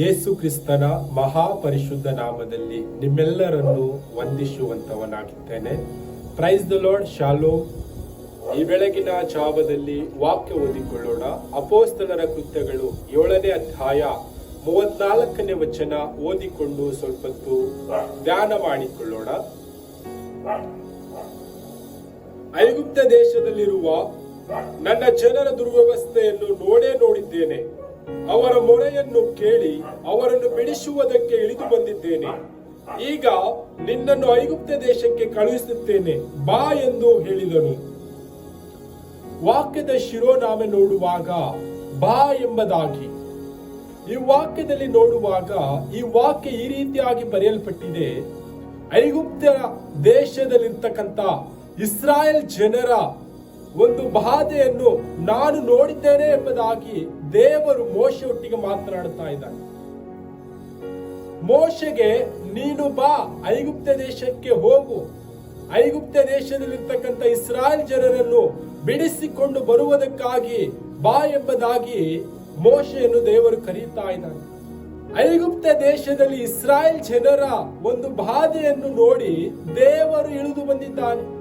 ಯೇಸು ಕ್ರಿಸ್ತನ ಮಹಾಪರಿಶುದ್ಧ ನಾಮದಲ್ಲಿ ನಿಮ್ಮೆಲ್ಲರನ್ನು ವಂದಿಸುವಂತವನಾಗಿದ್ದೇನೆ ಪ್ರೈಸ್ ದ ಲಾರ್ಡ್ ಶಾಲೋ ಈ ಬೆಳಗಿನ ಜಾವದಲ್ಲಿ ವಾಕ್ಯ ಓದಿಕೊಳ್ಳೋಣ. ಅಪೋಸ್ತಲರ ಕೃತ್ಯಗಳು ಏಳನೇ ಅಧ್ಯಾಯ ಮೂವತ್ನಾಲ್ಕನೇ ವಚನ ಓದಿಕೊಂಡು ಸ್ವಲ್ಪ ಹೊತ್ತು ಧ್ಯಾನ ಮಾಡಿಕೊಳ್ಳೋಣ. ಐಗುಪ್ತ ದೇಶದಲ್ಲಿರುವ ನನ್ನ ಜನರ ದುರ್ವ್ಯವಸ್ಥೆಯನ್ನು ನೋಡೇ ನೋಡಿದ್ದೇನೆ. ಅವರ ಮೊರೆಯನ್ನು ಕೇಳಿ ಅವರನ್ನು ಬಿಡಿಸುವುದಕ್ಕೆ ಇಳಿದು ಬಂದಿದ್ದೇನೆ. ಈಗ ನಿನ್ನನ್ನು ಐಗುಪ್ತ ದೇಶಕ್ಕೆ ಕಳುಹಿಸುತ್ತೇನೆ. ಬಾ ಎಂದು ಹೇಳಿದನು. ವಾಕ್ಯದ ಶಿರೋನಾಮೆ ನೋಡುವಾಗ ಬಾ ಎಂಬುದಾಗಿ. ಈ ವಾಕ್ಯದಲ್ಲಿ ನೋಡುವಾಗ ಈ ವಾಕ್ಯ ಈ ರೀತಿಯಾಗಿ ಬರೆಯಲ್ಪಟ್ಟಿದೆ. ಐಗುಪ್ತ ದೇಶದಲ್ಲಿರ್ತಕ್ಕಂಥ ಇಸ್ರಾಯೇಲ್ ಜನರ ಒಂದು ಬಾಧೆಯನ್ನು ನಾನು ನೋಡಿದ್ದೇನೆ ಎಂಬುದಾಗಿ ದೇವರು ಮೋಶೆ ಒಟ್ಟಿಗೆ ಮಾತನಾಡುತ್ತಾ ಇದ್ದಾನೆ. ಮೋಶೆಗೆ, ನೀನು ಬಾ ಐಗುಪ್ತ ದೇಶಕ್ಕೆ ಹೋಗು. ಐಗುಪ್ತ ದೇಶದಲ್ಲಿರ್ತಕ್ಕಂಥ ಇಸ್ರಾಯೇಲ್ ಜನರನ್ನು ಬಿಡಿಸಿಕೊಂಡು ಬರುವುದಕ್ಕಾಗಿ ಬಾ ಎಂಬುದಾಗಿ ಮೋಶೆಯನ್ನು ದೇವರು ಕರೀತಾ ಇದ್ದಾನೆ. ಐಗುಪ್ತ ದೇಶದಲ್ಲಿ ಇಸ್ರಾಯೇಲ್ ಜನರ ಒಂದು ಬಾಧೆಯನ್ನು ನೋಡಿ ದೇವರು ಇಳಿದು ಬಂದಿದ್ದಾನೆ.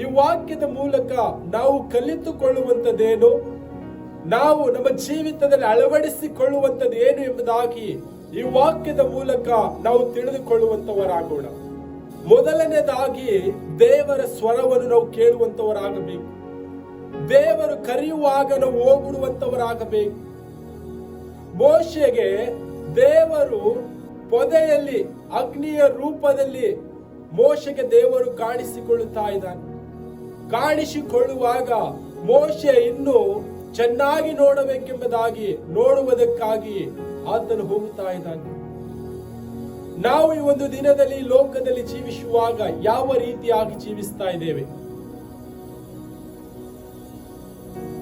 ಈ ವಾಕ್ಯದ ಮೂಲಕ ನಾವು ಕಲಿತುಕೊಳ್ಳುವಂತದ್ದೇನು ನಾವು ನಮ್ಮ ಜೀವಿತದಲ್ಲಿ ಅಳವಡಿಸಿಕೊಳ್ಳುವಂತದ್ದು ಏನು ಎಂಬುದಾಗಿ ಈ ವಾಕ್ಯದ ಮೂಲಕ ನಾವು ತಿಳಿದುಕೊಳ್ಳುವಂತವರಾಗೋಣ ಮೊದಲನೇದಾಗಿ ದೇವರ ಸ್ವರವನ್ನು ನಾವು ಕೇಳುವಂತವರಾಗಬೇಕು ದೇವರು ಕರೆಯುವಾಗ ನಾವು ಹೋಗುವಂತವರಾಗಬೇಕು ಮೋಶೆಗೆ ದೇವರು ಪೊದೆಯಲ್ಲಿ, ಅಗ್ನಿಯ ರೂಪದಲ್ಲಿ ಮೋಶೆಗೆ ದೇವರು ಕಾಣಿಸಿಕೊಳ್ಳುತ್ತಾ ಇದ್ದಾನೆ. ಕಾಣಿಸಿಕೊಳ್ಳುವಾಗ ಮೋಶೆ ಇನ್ನು ಚೆನ್ನಾಗಿ ನೋಡಬೇಕೆಂಬುದಾಗಿ ನೋಡುವುದಕ್ಕಾಗಿ ಆತನು ಹೋಗುತ್ತಾ ಇದ್ದಾನೆ. ನಾವು ಈ ಒಂದು ದಿನದಲ್ಲಿ ಲೋಕದಲ್ಲಿ ಜೀವಿಸುವಾಗ ಯಾವ ರೀತಿಯಾಗಿ ಜೀವಿಸ್ತಾ ಇದ್ದೇವೆ?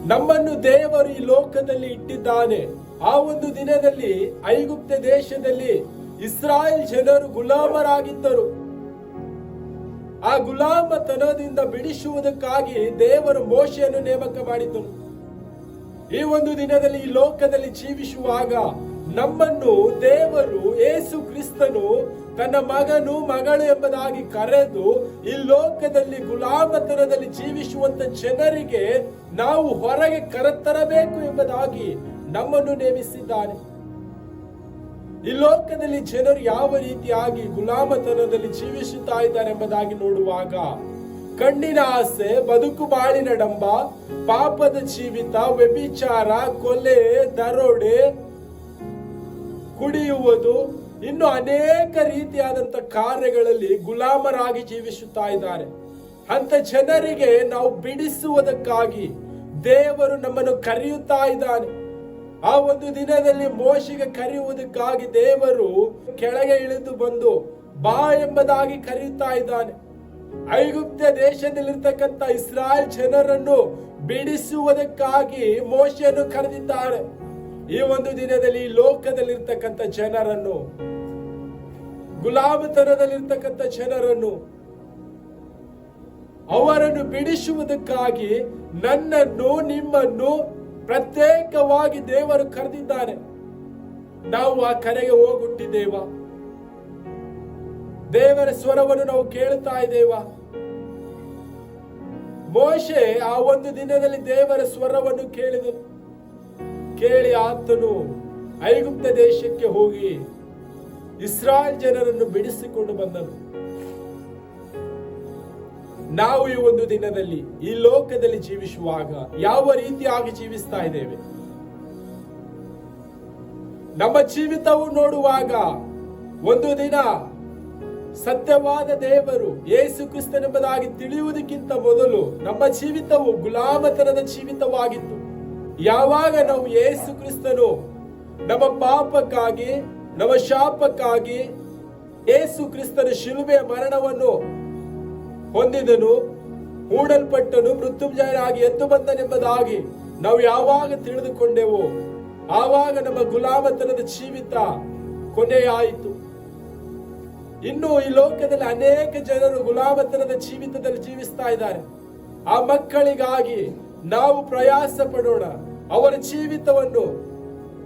ನಮ್ಮನ್ನು ದೇವರು ಈ ಲೋಕದಲ್ಲಿ ಇಟ್ಟಿದ್ದಾನೆ. ಆ ಒಂದು ದಿನದಲ್ಲಿ ಐಗುಪ್ತ ದೇಶದಲ್ಲಿ ಇಸ್ರಾಯೇಲ್ ಜನರು ಗುಲಾಮರಾಗಿದ್ದರು. ಆ ಗುಲಾಮತನದಿಂದ ಬಿಡಿಸುವುದಕ್ಕಾಗಿ ದೇವರು ಮೋಶೆಯನ್ನು ನೇಮಕ ಮಾಡಿದ್ದನು ಈ ಒಂದು ದಿನದಲ್ಲಿ ಈ ಲೋಕದಲ್ಲಿ ಜೀವಿಸುವಾಗ ನಮ್ಮನ್ನು ದೇವರು ಏಸು ಕ್ರಿಸ್ತನು ತನ್ನ ಮಗನು ಮಗಳು ಎಂಬುದಾಗಿ ಕರೆದು ಈ ಲೋಕದಲ್ಲಿ ಗುಲಾಮತನದಲ್ಲಿ ಜೀವಿಸುವಂತ ಜನರಿಗೆ ನಾವು ಹೊರಗೆ ಕರೆತರಬೇಕು ಎಂಬುದಾಗಿ ನಮ್ಮನ್ನು ನೇಮಿಸಿದ್ದಾನೆ. ಈ ಲೋಕದಲ್ಲಿ ಜನರು ಯಾವ ರೀತಿಯಾಗಿ ಗುಲಾಮತನದಲ್ಲಿ ಜೀವಿಸುತ್ತಾ ಇದ್ದಾರೆ ಎಂಬುದಾಗಿ ನೋಡುವಾಗ ಕಣ್ಣಿನ ಆಸೆ, ಬದುಕು ಬಾಳಿನ ಡಂಬ, ಪಾಪದ ಜೀವಿತ, ವ್ಯಭಿಚಾರ, ಕೊಲೆ, ದರೋಡೆ ಕುಡಿಯುವುದು. ಇನ್ನು ಅನೇಕ ರೀತಿಯಾದಂತ ಕಾರ್ಯಗಳಲ್ಲಿ ಗುಲಾಮರಾಗಿ ಜೀವಿಸುತ್ತಾ ಇದ್ದಾರೆ. ಅಂತ ಜನರಿಗೆ ನಾವು ಬಿಡಿಸುವುದಕ್ಕಾಗಿ ದೇವರು ನಮ್ಮನ್ನು ಕರೆಯುತ್ತಾ ಇದ್ದಾನೆ. ಆ ಒಂದು ದಿನದಲ್ಲಿ ಮೋಶಿಗೆ ಕರೆಯುವುದಕ್ಕಾಗಿ ದೇವರು ಕೆಳಗೆ ಇಳಿದು ಬಂದು ಬಾ ಎಂಬುದಾಗಿ ಕರೆಯುತ್ತಾ ಇದ್ದಾನೆ. ಐಗುಪ್ತ ದೇಶದಲ್ಲಿರ್ತಕ್ಕಂಥ ಇಸ್ರಾಯೇಲ್ ಜನರನ್ನು ಬಿಡಿಸುವುದಕ್ಕಾಗಿ ಮೋಶೆಯನ್ನು ಕರೆದಿದ್ದಾರೆ. ಈ ಒಂದು ದಿನದಲ್ಲಿ ಲೋಕದಲ್ಲಿರ್ತಕ್ಕಂಥ ಜನರನ್ನು, ಗುಲಾಮತನದಲ್ಲಿರ್ತಕ್ಕಂಥ ಜನರನ್ನು, ಅವರನ್ನು ಬಿಡಿಸುವುದಕ್ಕಾಗಿ ನನ್ನನ್ನು, ನಿಮ್ಮನ್ನು ಪ್ರತ್ಯೇಕವಾಗಿ ದೇವರು ಕರೆದಿದ್ದಾರೆ ನಾವು ಆ ಕರೆಗೆ ಹೋಗುಟ್ಟಿದ್ದೇವ ದೇವರ ಸ್ವರವನ್ನು ನಾವು ಕೇಳುತ್ತಾ ಇದ್ದೇವ. ಮೋಶೆ ಆ ಒಂದು ದಿನದಲ್ಲಿ ದೇವರ ಸ್ವರವನ್ನು ಕೇಳಿದನು ಕೇಳಿ ಆತನು ಐಗುಪ್ತ ದೇಶಕ್ಕೆ ಹೋಗಿ ಇಸ್ರಾಯೇಲ್ ಜನರನ್ನು ಬಿಡಿಸಿಕೊಂಡು ಬಂದನು. ನಾವು ಈ ಒಂದು ದಿನದಲ್ಲಿ ಈ ಲೋಕದಲ್ಲಿ ಜೀವಿಸುವಾಗ ಯಾವ ರೀತಿಯಾಗಿ ಜೀವಿಸ್ತಾ ಇದ್ದೇವೆ? ನಮ್ಮ ಜೀವಿತವು ನೋಡುವಾಗ ಒಂದು ದಿನ ಸತ್ಯವಾದ ದೇವರು ಯೇಸು ಕ್ರಿಸ್ತನೆಂಬುದಾಗಿ ತಿಳಿಯುವುದಕ್ಕಿಂತ ಮೊದಲು ನಮ್ಮ ಜೀವಿತವು ಗುಲಾಮತನದ ಜೀವಿತವಾಗಿತ್ತು. ಯಾವಾಗ ನಾವು ಯೇಸು ಕ್ರಿಸ್ತನು ನಮ್ಮ ಪಾಪಕ್ಕಾಗಿ, ನಮ್ಮ ಶಾಪಕ್ಕಾಗಿ ಯೇಸು ಕ್ರಿಸ್ತನ ಶಿಲುಬೆಯ ಮರಣವನ್ನು ಹೊಂದಿದನು ಮೂಡಲ್ಪಟ್ಟನು ಮೃತ್ಯುಂಜಯನಾಗಿ ಎದ್ದು ಬಂದನೆಂಬುದಾಗಿ ನಾವು ಯಾವಾಗ ತಿಳಿದುಕೊಂಡೆವು, ಆವಾಗ ನಮ್ಮ ಗುಲಾಮತನದ ಜೀವಿತ ಕೊನೆಯಾಯಿತು. ಇನ್ನು ಈ ಲೋಕದಲ್ಲಿ ಅನೇಕ ಜನರು ಗುಲಾಮತನದ ಜೀವಿತದಲ್ಲಿ ಜೀವಿಸ್ತಾ ಇದ್ದಾರೆ. ಆ ಮಕ್ಕಳಿಗಾಗಿ ನಾವು ಪ್ರಯಾಸ ಪಡೋಣ. ಅವರ ಜೀವಿತವನ್ನು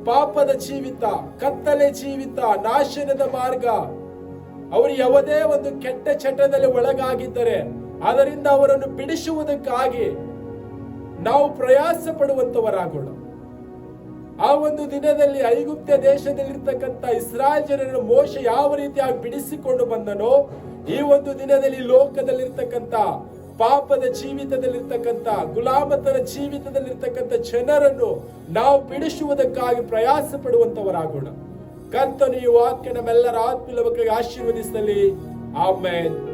ಪಾಪದ ಜೀವಿತ, ಕತ್ತಲೆ ಜೀವಿತ, ನಾಶನದ ಮಾರ್ಗ. ಅವರು ಯಾವುದೇ ಒಂದು ಕೆಟ್ಟ ಚಟದಲ್ಲಿ ಒಳಗಾಗಿದ್ದರೆ ಅದರಿಂದ ಅವರನ್ನು ಬಿಡಿಸುವುದಕ್ಕಾಗಿ ನಾವು ಪ್ರಯಾಸ ಪಡುವಂತವರಾಗೋಣ. ಆ ಒಂದು ದಿನದಲ್ಲಿ ಐಗುಪ್ತ ದೇಶದಲ್ಲಿರ್ತಕ್ಕಂಥ ಇಸ್ರಾಯಲ್ ಜನರನ್ನು ಮೋಶ ಯಾವ ರೀತಿಯಾಗಿ ಬಿಡಿಸಿಕೊಂಡು ಬಂದನೋ, ಈ ಒಂದು ದಿನದಲ್ಲಿ ಲೋಕದಲ್ಲಿರ್ತಕ್ಕಂಥ ಪಾಪದ ಜೀವಿತದಲ್ಲಿರ್ತಕ್ಕಂಥ ಗುಲಾಮತನ ಜೀವಿತದಲ್ಲಿರ್ತಕ್ಕಂಥ ಜನರನ್ನು ನಾವು ಬಿಡಿಸುವುದಕ್ಕಾಗಿ ಪ್ರಯಾಸ ಪಡುವಂತವರಾಗೋಣ ಕರ್ತನು ಈ ವಾಕ್ಯ ನಮ್ಮೆಲ್ಲರ ಆತ್ಮೀಯ ಆಶೀರ್ವದಿಸಲಿ ಆಮೇನ್.